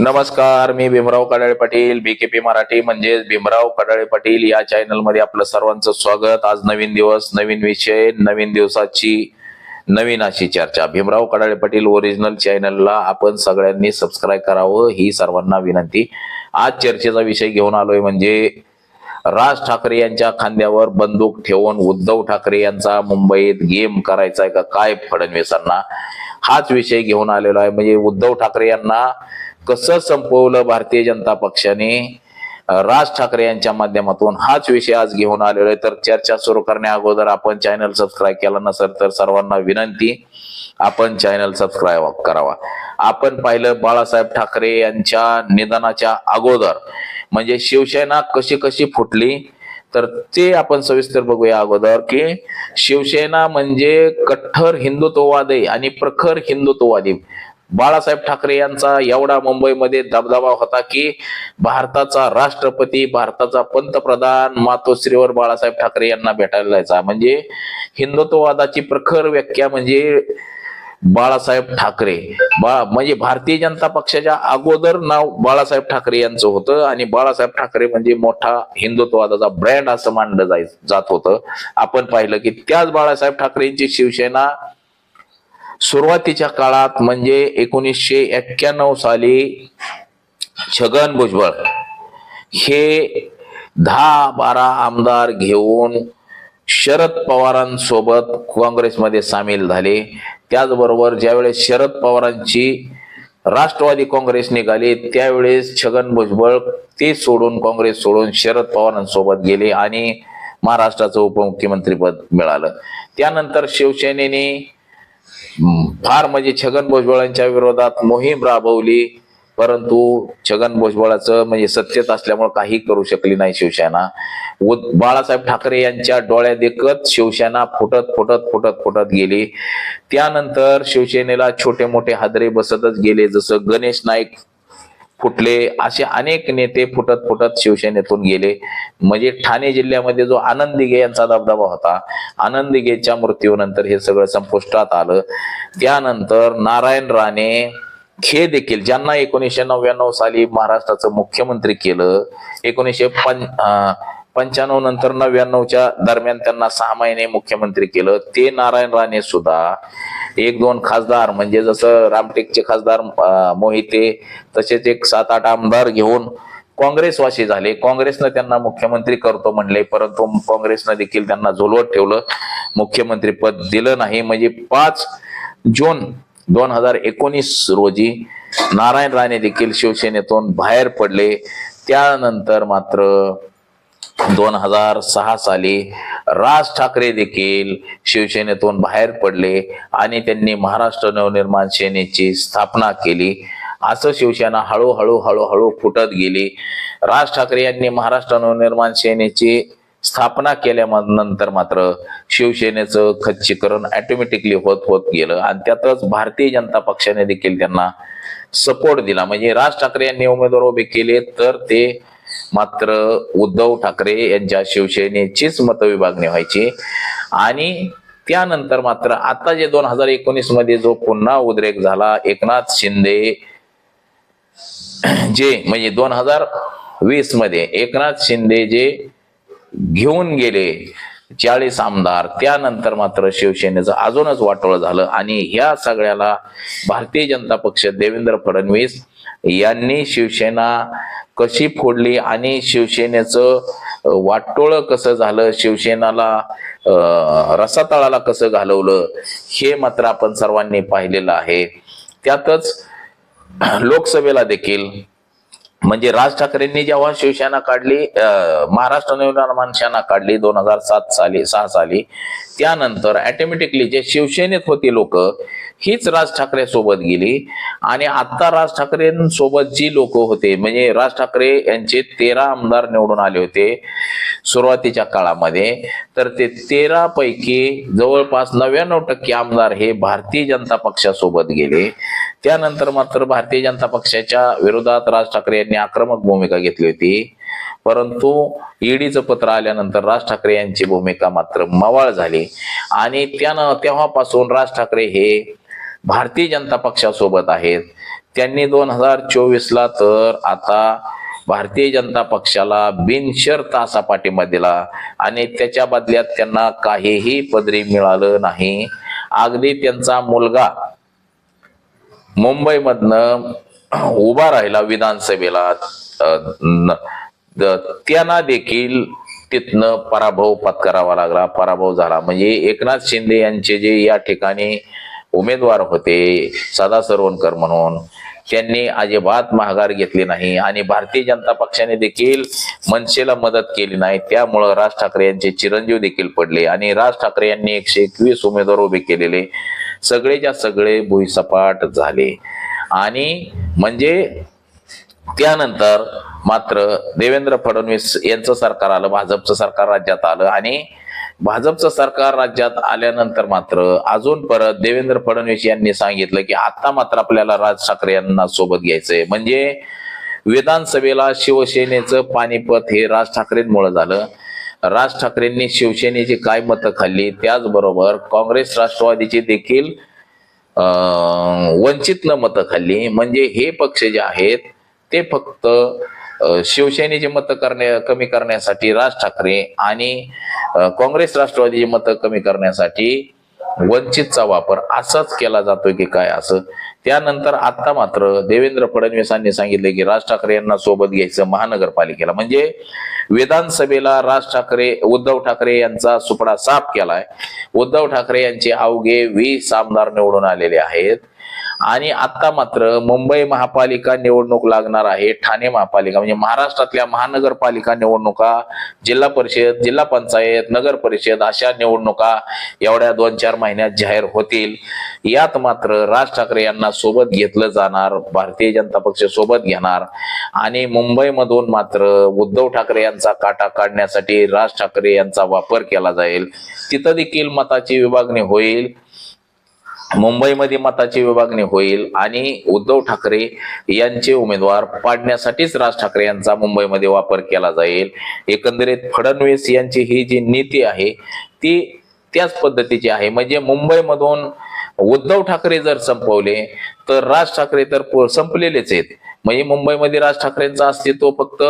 नमस्कार मी भीमराव कडाळे पाटील बीकेपी मराठी म्हणजेच भीमराव कडाळे पाटील या चॅनलमध्ये आपलं सर्वांचं स्वागत. आज नवीन दिवस नवीन विषय नवीन दिवसाची नवीन अशी चर्चा. भीमराव कडाळे पाटील ओरिजिनल चॅनलला आपण सगळ्यांनी सबस्क्राईब करावं ही सर्वांना विनंती. आज चर्चेचा विषय घेऊन आलोय म्हणजे राज ठाकरे यांच्या खांद्यावर बंदूक ठेवून उद्धव ठाकरे यांचा मुंबईत गेम करायचा आहे का? काय फडणवीसांना? हाच विषय घेऊन आलेला आहे. म्हणजे उद्धव ठाकरे यांना कसं संपवलं भारतीय जनता पक्षाने? राज ठाकरे यांच्या माध्यमातून हाच विषय आज घेऊन आलेलो आहे. तर चर्चा सुरू करण्या अगोदर आपण चॅनल सबस्क्राईब केला नसेल तर सर्वांना विनंती आपण चॅनल सबस्क्राईब करावा. आपण पाहिलं बाळासाहेब ठाकरे यांच्या निधनाच्या अगोदर म्हणजे शिवसेना कशी कशी फुटली तर ते आपण सविस्तर बघूया अगोदर की शिवसेना म्हणजे कठ्ठर हिंदुत्ववादी आणि प्रखर हिंदुत्ववादी. बाळासाहेब ठाकरे यांचा एवढा मुंबईमध्ये दबदबा होता की भारताचा राष्ट्रपती भारताचा पंतप्रधान मातोश्रीवर बाळासाहेब ठाकरे यांना भेटायला जायचा. म्हणजे हिंदुत्ववादाची प्रखर व्याख्या म्हणजे बाळासाहेब ठाकरे. बाळा म्हणजे भारतीय जनता पक्षाच्या अगोदर नाव बाळासाहेब ठाकरे यांचं होतं आणि बाळासाहेब ठाकरे म्हणजे मोठा हिंदुत्ववादाचा ब्रँड असं मानलं जाय जात होतं. आपण पाहिलं की त्याच बाळासाहेब ठाकरेंची शिवसेना सुरुवातीच्या काळात म्हणजे एकोणीसशे एक्क्याण्णव साली छगन भुजबळ हे दहा बारा आमदार घेऊन शरद पवारांसोबत काँग्रेसमध्ये सामील झाले. त्याचबरोबर ज्यावेळेस शरद पवारांची राष्ट्रवादी काँग्रेस निघाली त्यावेळेस छगन भुजबळ ते सोडून काँग्रेस सोडून शरद पवारांसोबत गेले आणि महाराष्ट्राचं उपमुख्यमंत्रीपद मिळालं. त्यानंतर शिवसेनेने फार म्हणजे छगन भुजबळांच्या विरोधात मोहीम राबवली. परंतु छगन भुजबळाचं म्हणजे सत्तेत असल्यामुळे काही करू शकली नाही शिवसेना. व बाळासाहेब ठाकरे यांच्या डोळ्या देखत शिवसेना फुटत फुटत फुटत फुटत गेली. त्यानंतर शिवसेनेला छोटे मोठे हादरे बसतच गेले. जसं गणेश नाईक फुटले असे अनेक नेते फुटत फुटत शिवसेनेतून गेले. म्हणजे ठाणे जिल्ह्यामध्ये जो आनंद दिघे यांचा दबदबा होता आनंद दिघेच्या मृत्यूनंतर हे सगळं संपुष्टात आलं. त्यानंतर नारायण राणे हे देखील ज्यांना एकोणीसशे नव्याण्णव साली महाराष्ट्राचं मुख्यमंत्री केलं एकोणीसशे पं पंच्याण्णव नंतर नव्याण्णवच्या दरम्यान त्यांना सहा महिने मुख्यमंत्री केलं. ते नारायण राणे सुद्धा एक दोन खासदार म्हणजे जसं रामटेकचे खासदार मोहिते तसेच एक सात आठ आमदार घेऊन काँग्रेसवासी झाले. काँग्रेसनं त्यांना मुख्यमंत्री करतो म्हणले परंतु काँग्रेसनं देखील त्यांना झोलवत ठेवलं. मुख्यमंत्री पद दिलं नाही. म्हणजे पाच जून दोन हजार एकोणीस रोजी नारायण राणे देखील शिवसेनेतून बाहेर पडले. त्यानंतर मात्र दोन हजार सहा साली राज ठाकरे देखील शिवसेनेतून बाहेर पडले आणि त्यांनी महाराष्ट्र नवनिर्माण सेनेची स्थापना केली. असं शिवसेना हळूहळू हळूहळू फुटत गेली. राज ठाकरे यांनी महाराष्ट्र नवनिर्माण सेनेची स्थापना केल्यानंतर मात्र शिवसेनेचं खच्चीकरण ऑटोमॅटिकली होत होत गेलं. आणि त्यातच भारतीय जनता पक्षाने देखील त्यांना सपोर्ट दिला. म्हणजे राज ठाकरे यांनी उमेदवार उभे केले तर ते मात्र उद्धव ठाकरे यांच्या शिवसेनेचीच मतविभागणी व्हायची. आणि त्यानंतर मात्र आता जे दोन हजार एकोणीसमध्ये जो पुन्हा उद्रेक झाला एकनाथ शिंदे जे म्हणजे दोन हजार वीसमध्ये एकनाथ शिंदे जे घेऊन गेले चाळीस आमदार. त्यानंतर मात्र शिवसेनेचं अजूनच वाटोळ झालं आणि ह्या सगळ्याला भारतीय जनता पक्ष देवेंद्र फडणवीस यांनी शिवसेना कशी फोडली आणि शिवसेनेचं वाटोळ कसं झालं शिवसेनाला रसातळाला कसं घालवलं हे मात्र आपण सर्वांनी पाहिलेलं आहे. त्यातच लोकसभेला देखील म्हणजे राज ठाकरेंनी जेव्हा शिवसेना काढली महाराष्ट्र नवनिर्माण सेना काढली दोन हजार सात साली सहा साली त्यानंतर ऑटोमॅटिकली जे शिवसेनेत होती लोक हीच राज ठाकरे सोबत गेली. आणि आता राज ठाकरेंसोबत जी लोक होते म्हणजे राज ठाकरे यांचे तेरा आमदार निवडून आले होते सुरुवातीच्या काळामध्ये तर ते तेरा पैकी जवळपास नव्याण्णव टक्के आमदार हे भारतीय जनता पक्षासोबत गेले. त्यानंतर मात्र भारतीय जनता पक्षाच्या विरोधात राज ठाकरे यांनी आक्रमक भूमिका घेतली होती. परंतु ईडीचं पत्र आल्यानंतर राज ठाकरे यांची भूमिका मात्र मवाळ झाली. आणि त्यानं तेव्हापासून राज ठाकरे हे भारतीय जनता पक्षासोबत आहेत. त्यांनी दोन हजार चोवीसला तर आता भारतीय जनता पक्षाला बिनशर्त असा पाठिंबा दिला आणि त्याच्या बदल्यात त्यांना काहीही पदरी मिळालं नाही. अगदी त्यांचा मुलगा मुंबईमधनं उभा राहिला विधानसभेला. न- त्यांना देखील तिथनं पराभव पत्करावा लागला पराभव झाला. म्हणजे एकनाथ शिंदे यांचे जे या ठिकाणी उमेदवार होते सदा सरवणकर म्हणून त्यांनी अजिबात माघार घेतली नाही आणि भारतीय जनता पक्षाने देखील मनसेला मदत केली नाही. त्यामुळं राज ठाकरे यांचे चिरंजीव देखील पडले आणि राज ठाकरे यांनी एकशे एकवीस उमेदवार उभे केलेले. सगळेच्या सगळे भुईसपाट झाले. आणि म्हणजे त्यानंतर मात्र देवेंद्र फडणवीस यांचं सरकार आलं भाजपचं सरकार राज्यात आलं आणि भाजपचं सरकार राज्यात आल्यानंतर मात्र अजून परत देवेंद्र फडणवीस यांनी सांगितलं की आता मात्र आपल्याला राज ठाकरे यांना सोबत घ्यायचंय. म्हणजे विधानसभेला शिवसेनेचं पानिपत हे राज ठाकरेंमुळे झालं. राज ठाकरेंनी शिवसेनेची काय मतं खाल्ली त्याचबरोबर काँग्रेस राष्ट्रवादीची देखील वंचितनं मतं खाल्ली. म्हणजे हे पक्ष जे आहेत ते फक्त शिवसेनेची मतं करण्या कमी करण्यासाठी राज ठाकरे आणि काँग्रेस राष्ट्रवादीची मतं कमी करण्यासाठी वंचितचा वापर असाच केला जातोय की काय असं? त्यानंतर आता मात्र देवेंद्र फडणवीसांनी सांगितले की राज ठाकरे यांना सोबत घ्यायचं महानगरपालिकेला. म्हणजे विधानसभेला राज ठाकरे उद्धव ठाकरे यांचा सुपडा साफ केलाय. उद्धव ठाकरे यांचे अवघे वीस आमदार निवडून आलेले आहेत. आणि आता मात्र मुंबई महापालिका निवडणूक लागणार आहे ठाणे महापालिका म्हणजे महाराष्ट्रातल्या महानगरपालिका निवडणुका जिल्हा परिषद जिल्हा पंचायत नगर परिषद अशा निवडणुका एवढ्या दोन चार महिन्यात जाहीर होतील. यात मात्र राज ठाकरे यांना सोबत घेतलं जाणार भारतीय जनता पक्ष सोबत घेणार आणि मुंबईमधून मात्र उद्धव ठाकरे यांचा काटा काढण्यासाठी राज ठाकरे यांचा वापर केला जाईल. तिथं देखील मताची विभागणी होईल. मुंबईमध्ये मताची विभागणी होईल आणि उद्धव ठाकरे यांचे उमेदवार पाडण्यासाठीच राज ठाकरे यांचा मुंबईमध्ये वापर केला जाईल. एकंदरीत फडणवीस यांची ही जी नीती आहे ती त्याच पद्धतीची आहे. म्हणजे मुंबईमधून उद्धव ठाकरे जर संपवले तर राज ठाकरे तर प- संपलेलेच आहेत. म्हणजे मुंबईमध्ये राज ठाकरेंचं अस्तित्व फक्त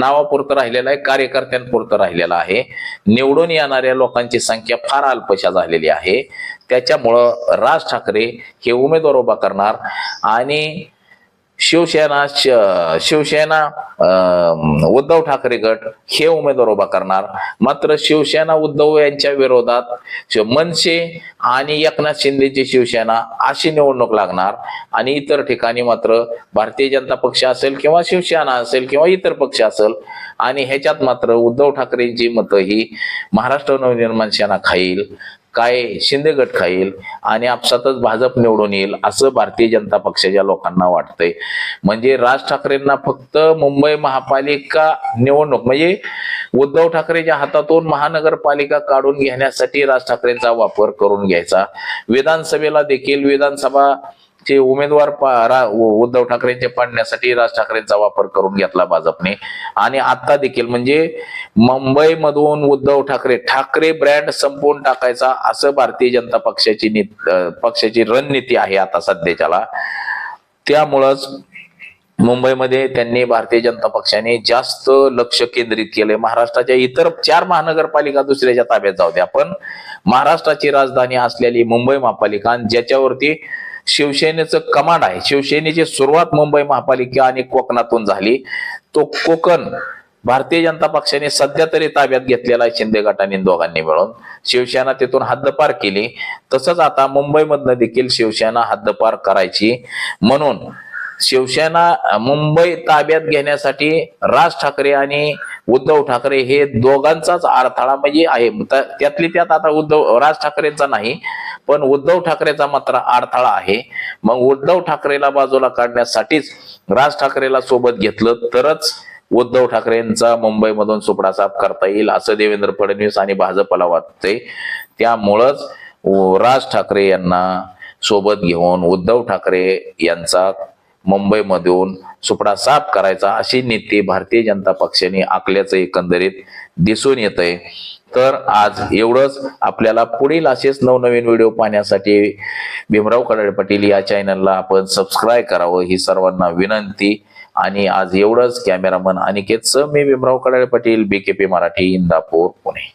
नावापुरतं राहिलेलं आहे कार्यकर्त्यांपुरतं राहिलेलं आहे. निवडून येणाऱ्या लोकांची संख्या फार अल्पशा झालेली आहे. त्याच्यामुळं राज ठाकरे हे उमेदवार उभा करणार आणि शिवसेना शिवसेना अं, उद्धव ठाकरे गट हे उमेदवार उभा करणार. मात्र शिवसेना उद्धव यांच्या विरोधात मनसे आणि एकनाथ शिंदेची शिवसेना अशी निवडणूक लागणार. आणि इतर ठिकाणी मात्र भारतीय जनता पक्ष असेल किंवा शिवसेना असेल किंवा इतर पक्ष असेल आणि ह्याच्यात मात्र उद्धव ठाकरेंची मतं ही महाराष्ट्र नवनिर्माण सेना खाईल. काय शिंदे गट खाईल आणि आपसातच भाजप निवडून येईल असं भारतीय जनता पक्षाच्या लोकांना वाटतंय. म्हणजे राज ठाकरेंना फक्त मुंबई महापालिका निवडणूक म्हणजे उद्धव ठाकरेच्या हातातून महानगरपालिका काढून घेण्यासाठी राज ठाकरेंचा वापर करून घ्यायचा. विधानसभेला देखील विधानसभा जे उमेदवार उद्धव ठाकरेंचे पाडण्यासाठी राज ठाकरेंचा वापर करून घेतला भाजपने. आणि आता देखील म्हणजे मुंबईमधून उद्धव ठाकरे ठाकरे ब्रँड संपवून टाकायचा असं भारतीय जनता पक्षाची पक्षाची रणनीती आहे आता सध्याच्याला. त्यामुळंच मुंबईमध्ये त्यांनी भारतीय जनता पक्षाने जास्त लक्ष केंद्रित केले. महाराष्ट्राच्या इतर चार महानगरपालिका दुसऱ्याच्या ताब्यात जाऊ द्या. पण महाराष्ट्राची राजधानी असलेली मुंबई महापालिका ज्याच्यावरती शिवसेनेचं कमांड आहे. शिवसेनेची सुरुवात मुंबई महापालिका आणि कोकणातून झाली. तो कोकण भारतीय जनता पक्षाने सध्या तरी ताब्यात घेतलेला आहे शिंदे गटाने दोघांनी मिळून. शिवसेना तिथून हद्दपार केली. तसंच आता मुंबईमधनं देखील शिवसेना हद्दपार करायची. म्हणून शिवसेना मुंबई ताब्यात घेण्यासाठी राज ठाकरे आणि उद्धव ठाकरे हे दोघांचाच अडथळा म्हणजे आहे. त्यातली त्यात आता उद्धव राज ठाकरेंचा नाही. पण उद्धव ठाकरेचा मात्र अडथळा आहे. मग उद्धव ठाकरेला बाजूला काढण्यासाठीच राज ठाकरेला सोबत घेतलं तरच उद्धव ठाकरेंचा मुंबईमधून सुपडा साफ करता येईल असं देवेंद्र फडणवीस आणि भाजपला वाटतंय. त्यामुळंच राज ठाकरे यांना सोबत घेऊन उद्धव ठाकरे यांचा मुंबईमधून सुपडा साफ करायचा अशी नीती भारतीय जनता पक्षाने आखल्याचं एकंदरीत दिसून येत आहे तर आज एवढंच. आपल्याला पुढील असेच नवनवीन व्हिडिओ पाहण्यासाठी भीमराव कडाळे पाटील या चॅनलला आपण सबस्क्राईब करावं ही सर्वांना विनंती. आणि आज एवढंच कॅमेरामन अनिकेतचं मी भीमराव कडाळे पाटील बीकेपी मराठी इंदापूर पुणे.